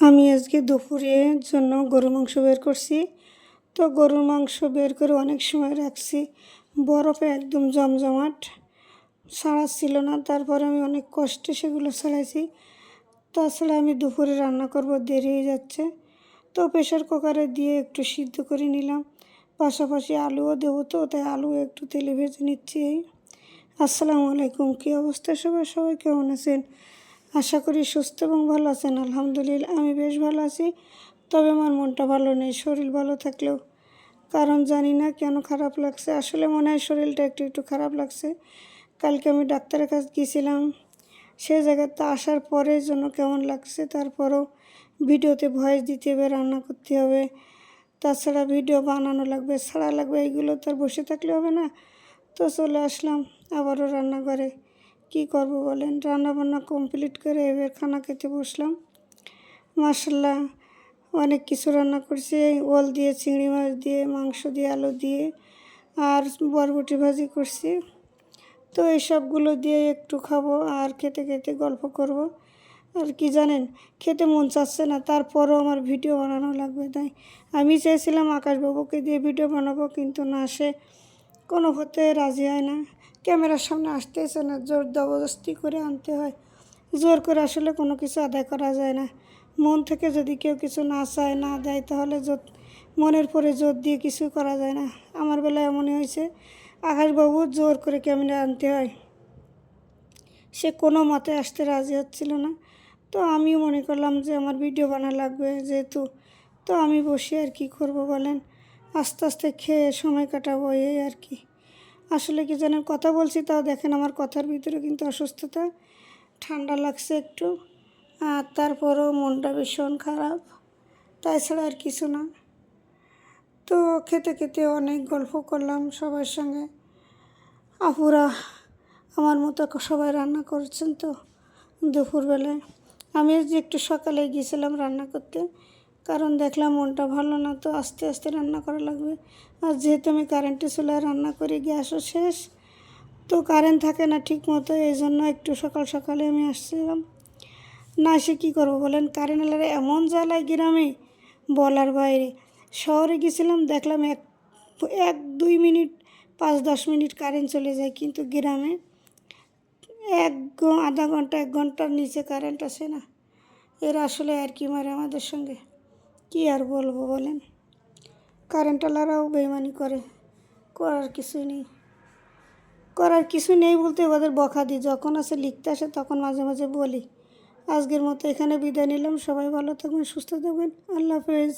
আমি আজকে দুপুরের জন্য গরু মাংস বের করছি। তো গরুর মাংস বের করে অনেক সময় রাখছি। বরফে একদম জমজমাট। ছাড়াচ্ছিল না, তারপরে আমি অনেক কষ্টে সেগুলো ছাড়াইছি। তাছাড়া আমি দুপুরে রান্না করব, দেরি হয়ে যাচ্ছে। তো প্রেশার কুকারে দিয়ে একটু সিদ্ধ করে নিলাম। পাশাপাশি আলুও দেবো তো, তাই আলু একটু তেলে ভেজে নিচ্ছি। আসসালামু আলাইকুম, কী অবস্থা সবাই? সবাই কেমন আছেন? আশা করি সুস্থ এবং ভালো আছেন। আলহামদুলিল্লাহ, আমি বেশ ভালো আছি। তবে আমার মনটা ভালো নেই, শরীর ভালো থাকলেও। কারণ জানি না কেন খারাপ লাগছে। আসলে মনে হয় শরীরটা একটু একটু খারাপ লাগছে। কালকে আমি ডাক্তারের কাছে গিয়েছিলাম। সে জায়গাতে আসার পরে জন্য কেমন লাগছে, তারপরও ভিডিওতে ভয়েস দিতে হবে, রান্না করতে হবে। তাছাড়া ভিডিও বানানো লাগবে, ছাড়া লাগবে, এইগুলো তো আর বসে থাকলে হবে না। তো চলে আসলাম আবারও রান্নাঘরে। কি করব বলেন? রান্না বান্না কমপ্লিট করে এবার খানা খেতে বসলাম। মাসাল্লাহ অনেক কিছু রান্না করছি। ওল দিয়ে, চিংড়ি মাছ দিয়ে, মাংস দিয়ে, আলু দিয়ে আর বরবটি ভাজি করছি। তো এই সবগুলো দিয়ে একটু খাব আর খেতে খেতে গল্প করব। আর কি জানেন, খেতে মন চাচ্ছে না, তারপরও আমার ভিডিও বানানো লাগবে তাই। আমি চেয়েছিলাম আকাশবাবুকে দিয়ে ভিডিও বানাবো, কিন্তু না, সে কোনো হতে রাজি হয় না। ক্যামেরার সামনে আসতে আসতেছে না, জোর জবরদস্তি করে আনতে হয়। জোর করে আসলে কোনো কিছু আদায় করা যায় না। মন থেকে যদি কেউ কিছু না চায়, না দেয়, তাহলে জোর, মনের পরে জোর দিয়ে কিছু করা যায় না। আমার বেলায় এমনই হয়েছে। আকাশবাবু জোর করে ক্যামেরা আনতে হয়। সে কোনো মতে আসতে রাজি হচ্ছিল না। তো আমিও মনে করলাম যে আমার ভিডিও বানা লাগবে যেহেতু। তো আমি বসে আর কি করব বলেন? আস্তে আস্তে খেয়ে সময় কাটাবো, এই আর কি। আসলে কি জানেন, কথা বলছি তাও দেখেন আমার কথার ভিতরে কিন্তু অসুস্থতা, ঠান্ডা লাগছে একটু, আর তারপরও মনটা ভীষণ খারাপ, তাছাড়া আর কিছু না। তো খেতে খেতে অনেক গল্প করলাম সবার সঙ্গে। আপুরা আমার মতো সবাই রান্না করছেন তো দুপুরবেলায়। আমি যে একটু সকালে গিয়েছিলাম রান্না করতে কারণ দেখলাম মনটা ভালো না, তো আস্তে আস্তে রান্না করা লাগবে। আর যেহেতু আমি কারেন্টে চুলায় রান্না করি, গ্যাসও শেষ, তো কারেন্ট থাকে না ঠিক মতো এই জন্য একটু সকাল সকালে আমি আসছিলাম। না, সে কী করব বলেন? কারেন্ট এলারে এমন জ্বালায় গ্রামে, বলার বাইরে। শহরে গেছিলাম, দেখলাম এক এক, দুই মিনিট, পাঁচ, দশ মিনিট কারেন্ট চলে যায় কিন্তু গ্রামে। এক আধা ঘণ্টা, এক ঘণ্টার নিচে কারেন্ট আসে না। এরা আসলে আর কি মারে আমাদের সঙ্গে? কি আর বলব বলেন? কারেন্টওয়ালারাও বেমানি করে, করার কিছু নেই। করার কিছু নেই বলতে ওদের বকা দিই, যখন আসে লিখতে আসে তখন মাঝে মাঝে বলি। আজকের মতো এখানে বিদায় নিলাম, সবাই ভালো থাকবেন, সুস্থ থাকবেন, আল্লাহ হাফেজ।